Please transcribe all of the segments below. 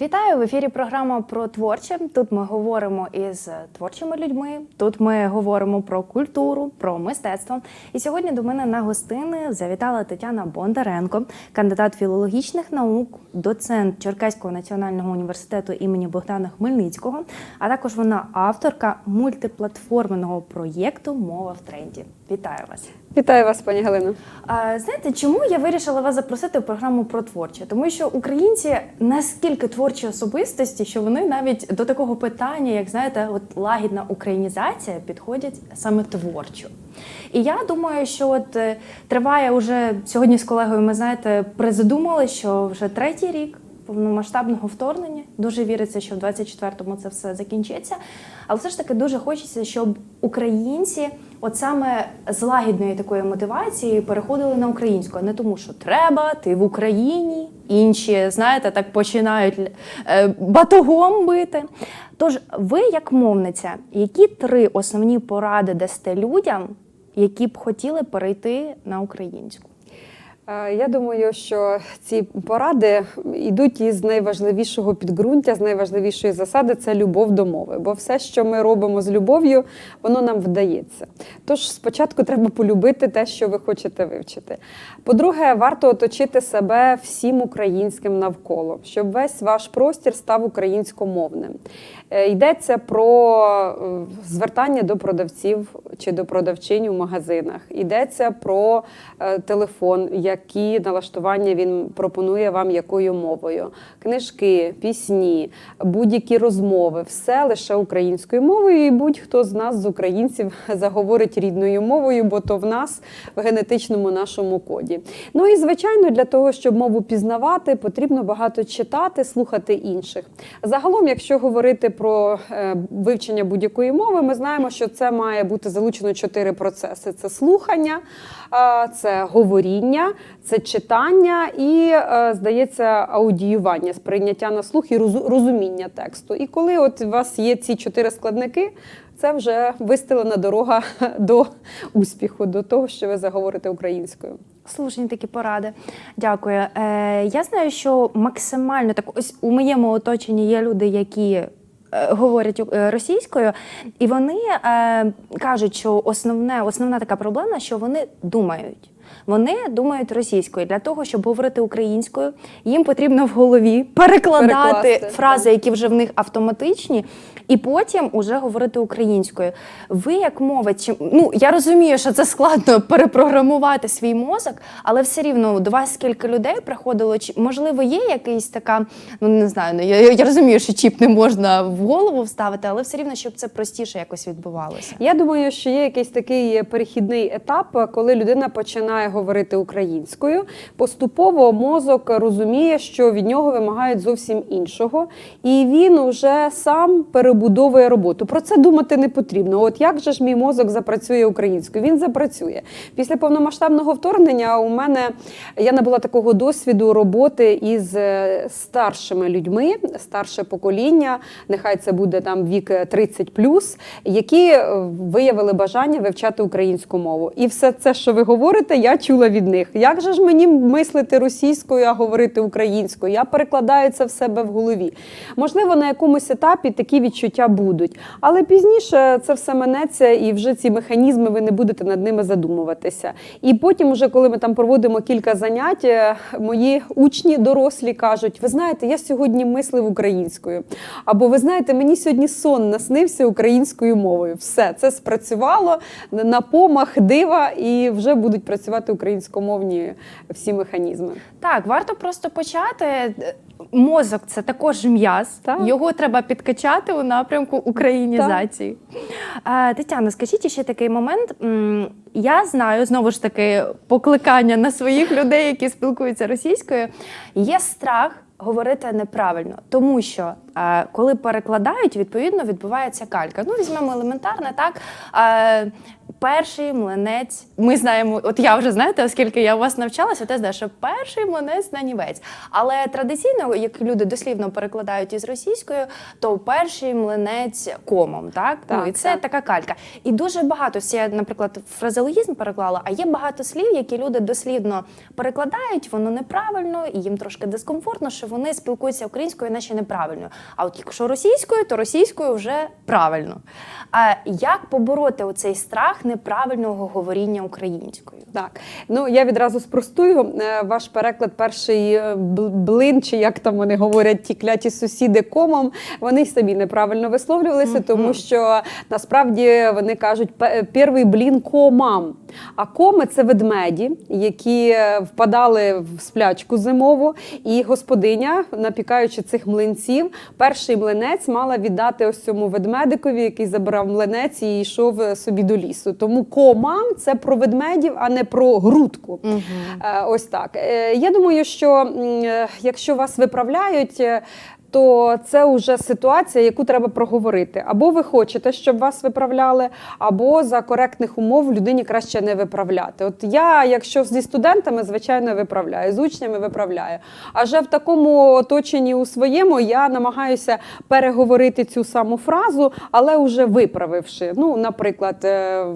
Вітаю в ефірі. Програма про творче. Тут ми говоримо із творчими людьми. Тут ми говоримо про культуру, про мистецтво. І сьогодні до мене на гостини завітала Тетяна Бондаренко, кандидат філологічних наук, доцент Черкаського національного університету імені Богдана Хмельницького. А також вона авторка мультиплатформеного проєкту Мова в тренді. Вітаю вас. Вітаю вас, пані Галино. Знаєте, чому я вирішила вас запросити в програму про творче? Тому що українці наскільки творчі особистості, що вони навіть до такого питання, як знаєте, от лагідна українізація, підходять саме творчо. І я думаю, що от е, триває уже сьогодні з колегою. Ми знаєте, призадумали, що вже третій рік. Повномасштабного вторгнення дуже віриться, що в 24-му це все закінчиться. Але все ж таки дуже хочеться, щоб українці, от саме з лагідної такої мотивації, переходили на українську, а не тому, що треба, ти в Україні. Інші, знаєте, так починають е, батогом бити. Тож, ви, як мовниця, які три основні поради дасте людям, які б хотіли перейти на українську? Е, Я думаю, що ці поради йдуть із найважливішого підґрунтя, з найважливішої засади це любов до мови. Бо все, що ми робимо з любов'ю, воно нам вдається. Тож спочатку треба полюбити те, що ви хочете вивчити. По-друге, варто оточити себе всім українським навколо, щоб весь ваш простір став українськомовним. Е, Йдеться про е, звертання до продавців чи до продавчинь у магазинах. Йдеться про е, телефон, які налаштування він пропонує вам якою мовою. Книжки, пісні, будь-які розмови, все лише українською мовою. І будь-хто з нас, з українців, заговорить рідною мовою, бо то в нас в генетичному нашому коді. Ну і звичайно, для того, щоб мову пізнавати, потрібно багато читати, слухати інших. Загалом, якщо говорити про е, вивчення будь-якої мови, ми знаємо, що це має бути залучено чотири процеси: це слухання, це говоріння, це читання і, е, здається, аудіювання, сприйняття на слух і розуміння тексту. І коли от у вас є ці чотири складники. Це вже вистелена дорога до успіху, до того, що ви заговорите українською. Слушні такі поради. Дякую. Е, я знаю, що максимально так ось у моєму оточенні є люди, які. Е, Говорять е, російською, і вони е, кажуть, що основне, основна така проблема, що вони думають. Вони думають російською для того, щоб говорити українською. Їм потрібно в голові перекладати Перекласти, фрази, які вже в них автоматичні, і потім уже говорити українською. Ви як мовець, чи ну я розумію, що це складно перепрограмувати свій мозок, але все рівно до вас скільки людей приходило? Чи можливо є якийсь така, ну не знаю, ну я, я розумію, що чіп не можна в голову вставити, але все рівно, щоб це простіше якось відбувалося. Я думаю, що є якийсь такий перехідний етап, коли людина починає говорити українською. Поступово мозок розуміє, що від нього вимагають зовсім іншого, і він уже сам перебудовує роботу. Про це думати не потрібно. От як же ж мій мозок запрацює українською? Він запрацює після повномасштабного вторгнення. У мене я набула такого досвіду роботи із е, старшими людьми, старше покоління. Нехай це буде там вік 30+, які е, виявили бажання вивчати українську мову. І все це, що ви говорите, я чула від них. Як же ж мені мислити російською, а говорити українською? Я перекладаю це в себе в голові. Можливо, на якомусь етапі такі відчуття будуть, але пізніше це все минеться, і вже ці механізми ви не будете над ними задумуватися. І потім, уже коли ми там проводимо кілька занять, е, мої учні дорослі кажуть: ви знаєте, я сьогодні мислив українською. Або ви знаєте, мені сьогодні сон наснився українською мовою. Все це спрацювало на помах дива, і вже будуть працювати українськомовні всі механізми. Так, варто просто почати. Мозок це також м'яз. Так. Його треба підкачати у напрямку українізації. Тетяна, скажіть ще такий момент. Я знаю знову ж таки покликання на своїх людей, які спілкуються російською. Є страх. Говорити неправильно, тому що е, коли перекладають, відповідно відбувається калька. Ну, візьмемо елементарне, так е, перший млинець. Ми знаємо, от я вже знаєте, оскільки я у вас навчалася, те знаю, що перший млинець на нівець. Але традиційно, як люди дослівно перекладають із російської, то перший млинець комом, так? Так, ну і це так. така калька. І дуже багато я, наприклад, фразеологізм переклала, а є багато слів, які люди дослівно перекладають, воно неправильно, і їм трошки дискомфортно, що вони спілкуються українською, наче неправильно. А от якщо російською, то російською вже правильно. А як побороти оцей страх неправильного говоріння українською? Так, ну я відразу спростую. Е, Ваш переклад, перший е, блин, чи як там вони говорять, ті кляті сусіди комом, вони й самі неправильно висловлювалися, тому що насправді вони кажуть перший блін комам. А коми це ведмеді, які е, впадали в сплячку зимову, і господиня, напікаючи цих млинців, перший млинець мала віддати ось цьому ведмедикові, який забрав млинець і йшов собі до лісу. Тому комам це про ведмедів, а не про грудку. Угу. Ось так. Е, Я думаю, що е, якщо вас виправляють. Е, То це вже ситуація, яку треба проговорити. Або ви хочете, щоб вас виправляли, або за коректних умов людині краще не виправляти. От я, якщо зі студентами, звичайно, виправляю, з учнями виправляю. А вже в такому оточенні у своєму я намагаюся переговорити цю саму фразу, але вже виправивши. Ну, наприклад, е,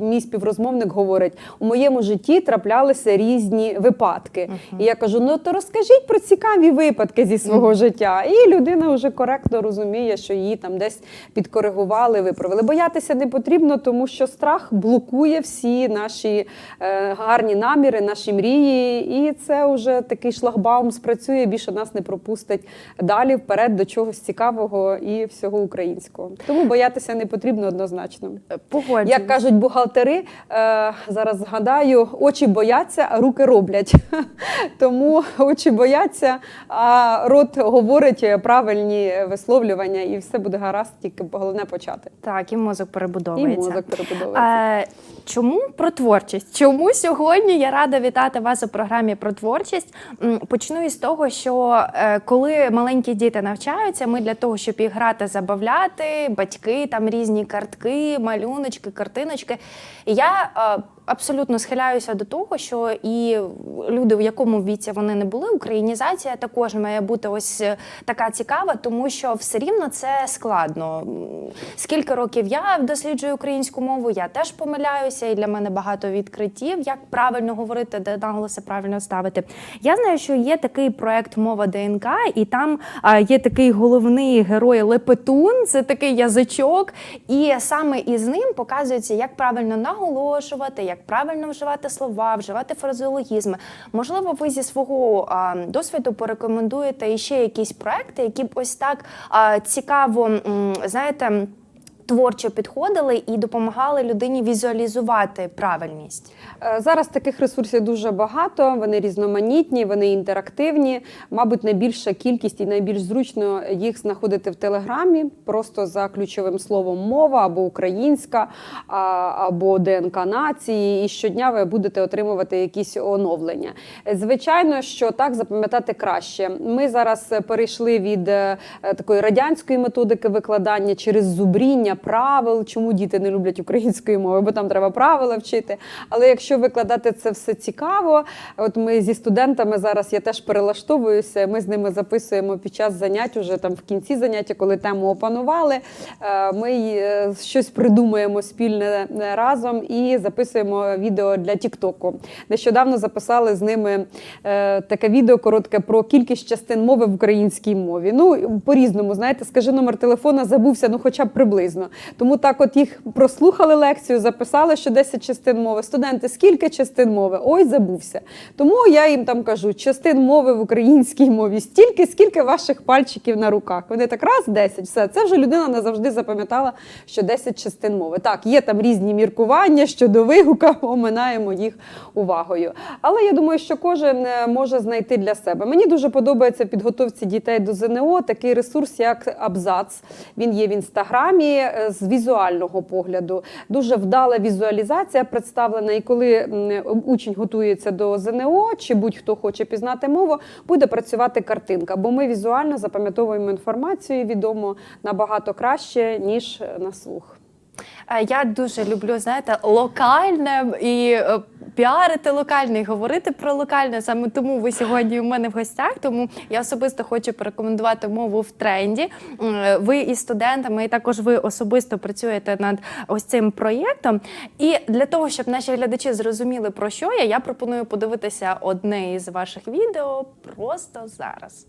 мій співрозмовник говорить: у моєму житті траплялися різні випадки. І я кажу: ну то розкажіть про цікаві випадки зі свого життя. І людина вже коректно розуміє, що її там десь підкоригували, виправили. Боятися не потрібно, тому що страх блокує всі наші е, гарні наміри, наші мрії, і це вже такий шлагбаум спрацює. Більше нас не пропустить далі вперед до чогось цікавого і всього українського. Тому боятися не потрібно однозначно. Погоджуюсь. Як кажуть бухгалтери, е, зараз згадаю, очі бояться, а руки роблять. Тому очі бояться, а рот говорить правильні висловлювання, і все буде гаразд, тільки головне почати. Так, і мозок І мозок перебудовується. Е, чому про творчість? Чому сьогодні я рада вітати вас у програмі про творчість? Почну із того, що е, коли маленькі діти навчаються, ми для того, щоб їх грати, забавляти, батьки там різні картки, малюночки, картиночки. І я е, абсолютно схиляюся до того, що і люди, в якому віці вони не були, українізація також має бути ось е, така цікава, тому що все рівно це складно. Скільки років я досліджую українську мову, я теж помиляюся, і для мене багато відкриттів, як правильно говорити, де наголоси правильно ставити. Я знаю, що є такий проект Мова ДНК, і там є такий головний герой Лепетун, це такий язичок, і саме із ним показується, як правильно наголошувати, як правильно вживати слова, вживати фразеологізми. Можливо, ви зі свого а, досвіду порекомендуєте іще якісь проекти, які б ось так а, цікаво, м, знаєте. Творчо підходили і допомагали людині візуалізувати правильність. Е, Зараз таких ресурсів дуже багато, вони різноманітні, вони інтерактивні. Мабуть, найбільша кількість і найбільш зручно їх знаходити в телеграмі, просто за ключовим словом мова або українська, або ДНК нації. І щодня ви будете отримувати якісь оновлення. Звичайно, що так запам'ятати краще. Ми зараз перейшли від е, такої радянської методики викладання через зубріння правил, чому діти не люблять української мови, бо там треба правила вчити. Але якщо викладати це все цікаво, от ми зі студентами зараз я теж перелаштовуюся. Ми з ними записуємо під час занять, уже там в кінці заняття, коли тему опанували. е, Ми е, щось придумуємо спільне е, разом і записуємо відео для Тіктоку. Нещодавно записали з ними таке відео коротке про кількість частин мови в українській мові. Ну по-різному, знаєте, скажи номер телефона, забувся, ну хоча б приблизно. Тому так, от їх прослухали лекцію, записали, що 10 частин мови. Студенти, скільки частин мови? Ой, забувся. Тому я їм там кажу: частин мови в українській мові стільки, скільки ваших пальчиків на руках. Вони так раз 10, все. Це вже людина назавжди запам'ятала, що 10 частин мови. Так, є там різні міркування щодо вигука, оминаємо їх увагою. Але я думаю, що кожен е, може знайти для себе. Мені дуже подобається підготовці дітей до ЗНО такий ресурс, як Абзац. Він є в інстаграмі з візуального погляду. Дуже вдала візуалізація представлена. І коли учень готується до ЗНО, чи будь-хто хоче пізнати мову, буде працювати картинка, бо ми візуально запам'ятовуємо інформацію відомо набагато краще ніж на слух. Е, Я дуже люблю, знаєте, локальне і е, піарити локальне, і говорити про локальне. Саме тому ви сьогодні у мене в гостях. Тому я особисто хочу порекомендувати мову в тренді. Ви із студентами, і також ви особисто працюєте над ось цим проєктом. І для того, щоб наші глядачі зрозуміли про що я, я пропоную подивитися одне із ваших відео просто зараз.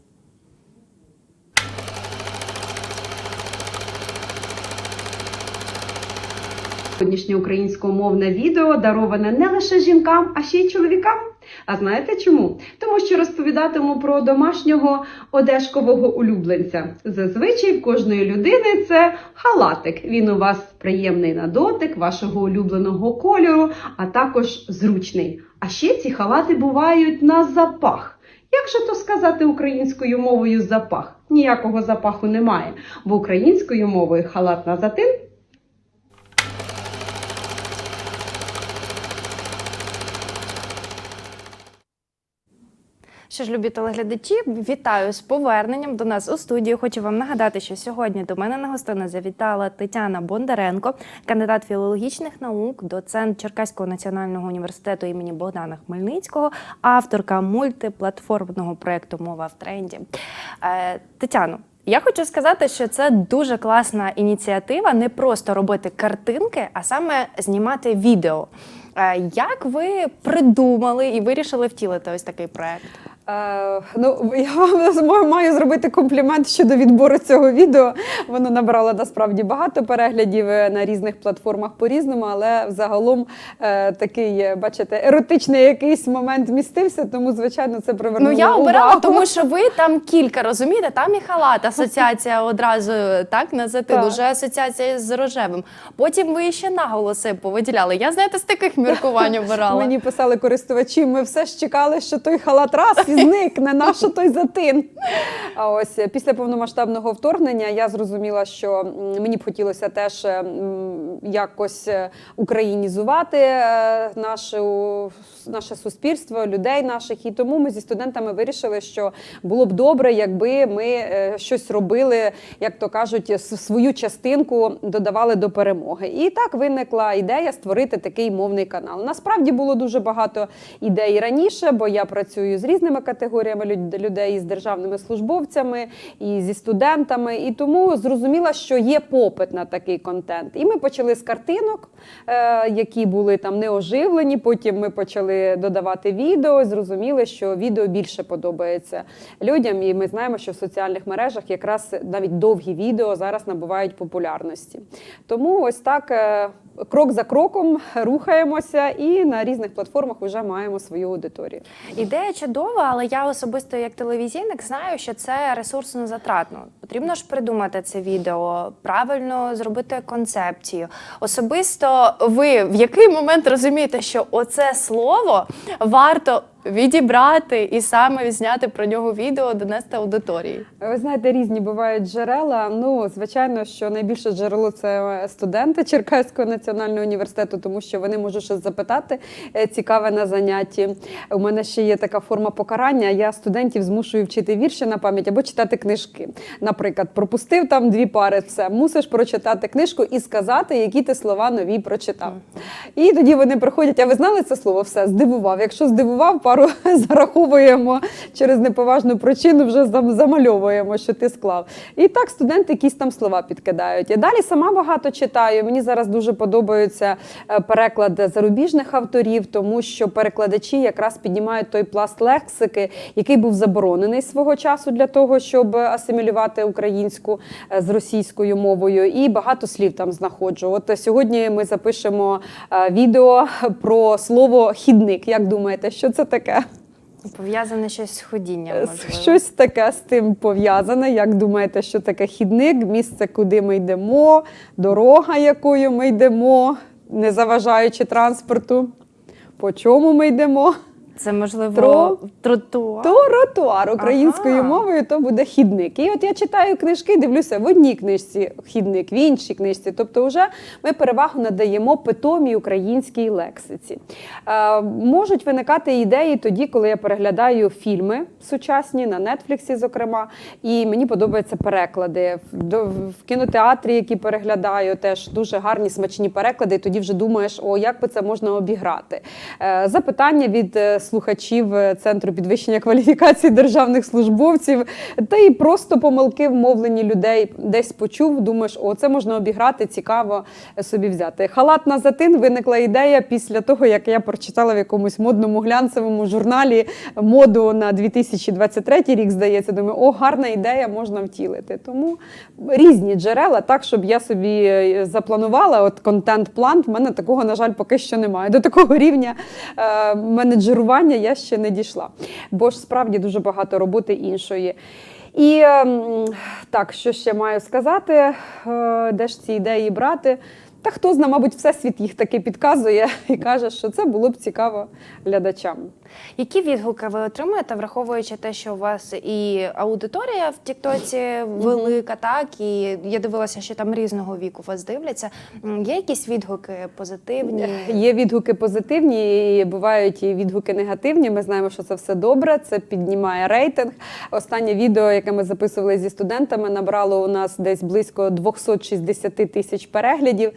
Сьогоднішнє українськомовне відео дароване не лише жінкам, а ще й чоловікам. А знаєте чому? Тому що розповідатиму про домашнього одежкового улюбленця. Зазвичай в кожної людини це халатик. Він у вас приємний на дотик, вашого улюбленого кольору, а також зручний. А ще ці халати бувають на запах. Як же то сказати українською мовою запах? Ніякого запаху немає, бо українською мовою халат на затин Що ж, любі телеглядачі, вітаю з поверненням до нас у студію. Хочу вам нагадати, що сьогодні до мене на гостини завітала Тетяна Бондаренко, кандидат філологічних наук, доцент Черкаського національного університету імені Богдана Хмельницького, авторка мультиплатформного проєкту Мова в тренді. Е, Тетяно, я хочу сказати, що це дуже класна ініціатива не просто робити картинки, а саме знімати відео. Е, Як ви придумали і вирішили втілити ось такий проект? Е, ну, я вам маю зробити комплімент щодо відбору цього відео. Воно набрало насправді багато переглядів е, на різних платформах по-різному, але взагалом е, такий, е, бачите, еротичний якийсь момент містився, тому, звичайно, це привернуло Ну я обирала, увагу. тому що ви там кілька розумієте. Там і халат, асоціація одразу так на затин, Так. уже асоціація з рожевим. Потім ви ще наголоси повиділяли. Я знаєте, з таких міркувань обирала. Мені писали користувачі, ми все ж чекали, що той халат раз і зникне, на що той затин. А ось е, після повномасштабного вторгнення я зрозуміла, що мені б хотілося теж е, якось е, українізувати е, нашу, наше суспільство, людей наших. І тому ми зі студентами вирішили, що було б добре, якби ми щось робили, як то кажуть, свою частинку додавали до перемоги. І так виникла ідея створити такий мовний канал. Насправді було дуже багато ідей раніше, бо я працюю з різними категоріями людей, і з державними службовцями, і зі студентами. І тому зрозуміла, що є попит на такий контент. І ми почали з картинок, е, які були там неоживлені. Потім ми почали додавати відео. Зрозуміли, що відео більше подобається людям. І ми знаємо, що в соціальних мережах якраз навіть довгі відео зараз набувають популярності. Тому ось так. Крок за кроком рухаємося і на різних платформах вже маємо свою аудиторію. Ідея чудова, але я особисто як телевізійник знаю, що це ресурсно затратно. Потрібно ж придумати це відео, правильно зробити концепцію. Особисто ви в який момент розумієте, що оце слово варто відібрати і саме зняти про нього відео, донести аудиторії? Ви знаєте, різні бувають джерела. Ну, звичайно, що найбільше джерело це студенти Черкаського національного університету, тому що вони можуть щось запитати е, цікаве на занятті. У мене ще є така форма покарання. Я студентів змушую вчити вірші на пам'ять або читати книжки. Наприклад, пропустив там дві пари, все мусиш прочитати книжку і сказати, які ти слова нові прочитав. І тоді вони приходять. А ви знали це слово? Все здивував. Якщо здивував, пару зараховуємо через неповажну причину, вже замальовуємо, що ти склав. І так студенти якісь там слова підкидають. Я далі сама багато читаю. Мені зараз дуже подобається е, переклад зарубіжних авторів, тому що перекладачі якраз піднімають той пласт лексики, який був заборонений свого часу для того, щоб асимілювати українську е, з російською мовою. І багато слів там знаходжу. От сьогодні ми запишемо е, відео про слово хідник. Як думаєте, що це таке? Пов'язане щось з ходінням, Е, можливо. Щось таке з тим пов'язане. Як думаєте, що таке хідник? Місце, куди ми йдемо, дорога, якою ми йдемо, не заважаючи транспорту. По чому ми йдемо? Це можливо Тро- тротуар. То ротуар українською Ага. мовою, то буде хідник. І от я читаю книжки, дивлюся в одній книжці хідник, в іншій книжці. Тобто, вже ми перевагу надаємо питомій українській лексиці. Е, можуть виникати ідеї тоді, коли я переглядаю фільми сучасні на Нетфліксі, зокрема, і мені подобаються переклади. В, кінотеатрі, які переглядаю, теж дуже гарні смачні переклади. І тоді вже думаєш, о, як би це можна обіграти. Е, Запитання від е, слухачів е, Центру підвищення кваліфікації державних службовців, та й просто помилки в мовленні людей десь почув. Думаєш, о, це можна обіграти, цікаво е, собі взяти. Халат на затин виникла ідея після того, як я прочитала в якомусь модному глянцевому журналі моду на 2023 рік. Здається, думаю, о, гарна ідея можна втілити. Тому різні джерела, так щоб я собі е, запланувала. От контент-план. В мене такого, на жаль, поки що немає. До такого рівня е, менеджерування я ще не дійшла. Бо ж справді дуже багато роботи іншої. І ем, так, що ще маю сказати, Е, де ж ці ідеї брати? Та хто зна, мабуть, всесвіт їх таки підказує і каже, що це було б цікаво глядачам. Які відгуки ви отримуєте, враховуючи те, що у вас і аудиторія в Тіктоці велика, так і я дивилася, що там різного віку вас дивляться. Є якісь відгуки позитивні? Є відгуки позитивні, і бувають і відгуки негативні. Ми знаємо, що це все добре. Це піднімає рейтинг. Останнє відео, яке ми записували зі студентами, набрало у нас десь близько 260 тисяч переглядів.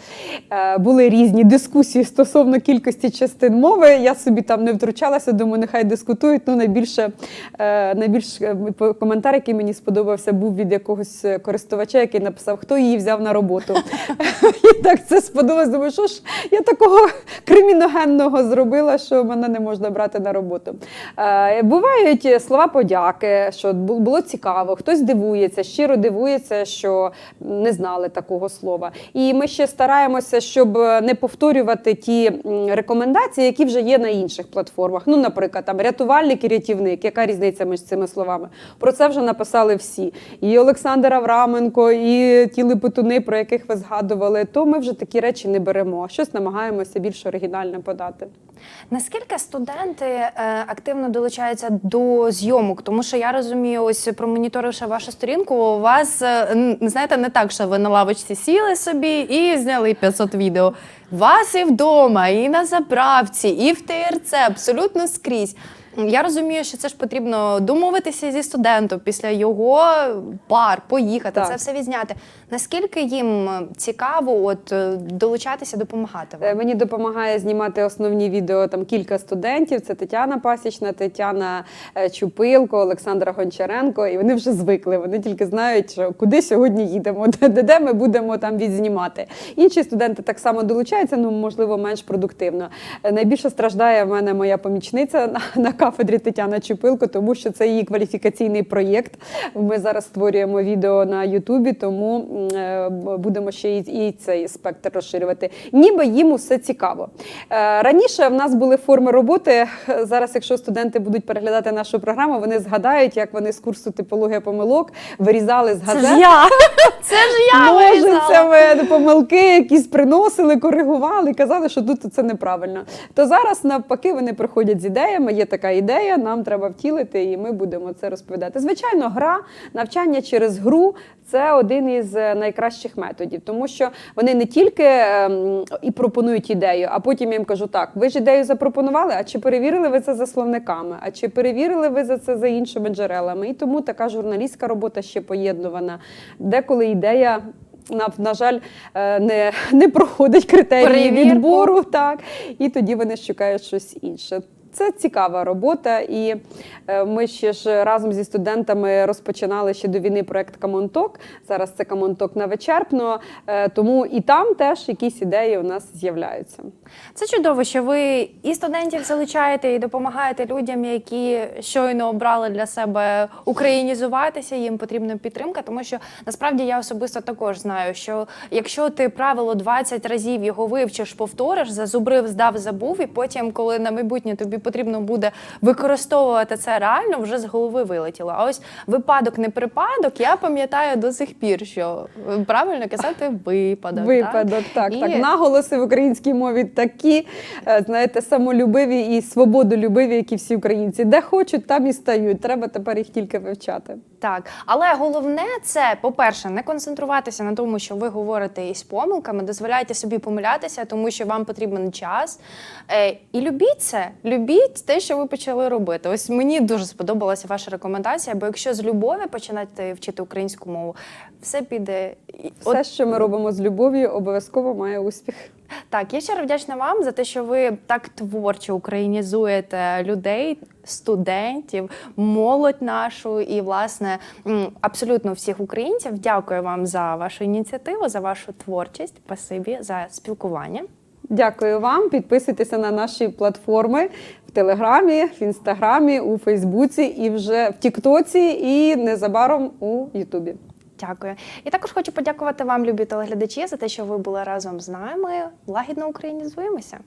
Е, Були різні дискусії стосовно кількості частин мови. Я собі там не втручалася. Думаю, нехай дискутують. Ну найбільше е, найбільш е, коментар, який мені сподобався, був від якогось користувача, який написав, хто її взяв на роботу. І так це сподобалось. Думаю, що ж я такого криміногенного зробила, що мене не можна брати на роботу. Бувають слова подяки, що було цікаво, хтось дивується, щиро дивується, що не знали такого слова. І ми ще стараємося, щоб не повторювати ті рекомендації, які вже є на інших платформах. Ну, наприклад, там рятувальник і рятівник. Яка різниця між цими словами? Про це вже написали всі. І Олександр Авраменко, і ті липутуни, про яких ви згадували. То ми вже такі речі не беремо. а Щось намагаємося більш оригінальне подати. Наскільки студенти е, активно долучаються до зйомок? Тому що я розумію, ось промоніторивши вашу сторінку, у вас е, знаєте, не так, що ви на лавочці сіли собі і зняли 500 відео. Вас і вдома, і на заправці, і в ТРЦ, абсолютно скрізь. Я розумію, що це ж потрібно домовитися зі студентом після його пар, поїхати, Так. це все відзняти. Наскільки їм цікаво от е, долучатися, допомагати вам? Е, Мені допомагає знімати основні відео там кілька студентів. Це Тетяна Пасічна, Тетяна е, Чупилко, Олександра Гончаренко. І вони вже звикли. Вони тільки знають, що куди сьогодні їдемо, де, де, ми будемо там відзнімати. Інші студенти так само долучаються, ну можливо, менш продуктивно. Найбільше страждає в мене моя помічниця на, на кафедрі Тетяна Чупилко, тому що це її кваліфікаційний проєкт. Ми зараз створюємо відео на Ютубі, тому е, будемо ще і, цей спектр розширювати. Ніби їм усе цікаво. Е, Раніше в нас були форми роботи. Зараз, якщо студенти будуть переглядати нашу програму, вони згадають, як вони з курсу типологія помилок вирізали з Це ж я! Це ж я! Ножицями помилки якісь приносили, коригували, казали, що тут це неправильно. То зараз навпаки вони приходять з ідеями. Є така ідея, нам треба втілити, і ми будемо це розповідати. Звичайно, гра, навчання через гру це один із е, найкращих методів, тому що вони не тільки ем, і пропонують ідею, а потім я їм кажу: так, ви ж ідею запропонували, а чи перевірили ви це за словниками, а чи перевірили ви за це за іншими джерелами? І тому така журналістська робота ще поєднувана. Деколи ідея. На, на жаль, е, не, не проходить критерії Перевірку. відбору, так, і тоді вони шукають щось інше. Це цікава робота, і е, ми ще ж разом зі студентами розпочинали ще до війни проект Камонток. Зараз це Камонток на вичерпно, е, тому і там теж якісь ідеї у нас з'являються. Це чудово, що ви і студентів залучаєте, і допомагаєте людям, які щойно обрали для себе українізуватися. Їм потрібна підтримка, тому що насправді я особисто також знаю, що якщо ти правило 20 разів його вивчиш, повториш, зазубрив, здав, забув, і потім, коли на майбутнє тобі потрібно буде використовувати це реально, вже з голови вилетіло. А ось випадок не припадок, я пам'ятаю до сих пір, що е, правильно казати випадок. Випадок, так, І- так. Наголоси в українській мові такі, е, знаєте, самолюбиві і свободолюбиві, які всі українці. Де хочуть, там і стають. Треба тепер їх тільки вивчати. Так, але головне це, по-перше, не концентруватися на тому, що ви говорите із помилками, дозволяйте собі помилятися, тому що вам потрібен час. Е, і любіть це, любіть те, що ви почали робити. Ось мені дуже сподобалася ваша рекомендація, бо якщо з любові починати вчити українську мову, все піде. Все, От, що ми робимо з любов'ю, обов'язково має успіх. Так, я щиро вдячна вам за те, що ви так творчо українізуєте людей, студентів, молодь нашу і, власне, абсолютно всіх українців. Дякую вам за вашу ініціативу, за вашу творчість. Спасибі за спілкування. Дякую вам. Підписуйтеся на наші платформи в Телеграмі, в Інстаграмі, у Фейсбуці і вже в Тіктоці, і незабаром у Ютубі. Дякую. Я також хочу подякувати вам, любі телеглядачі, за те, що ви були разом з нами. Лагідно українізуємося.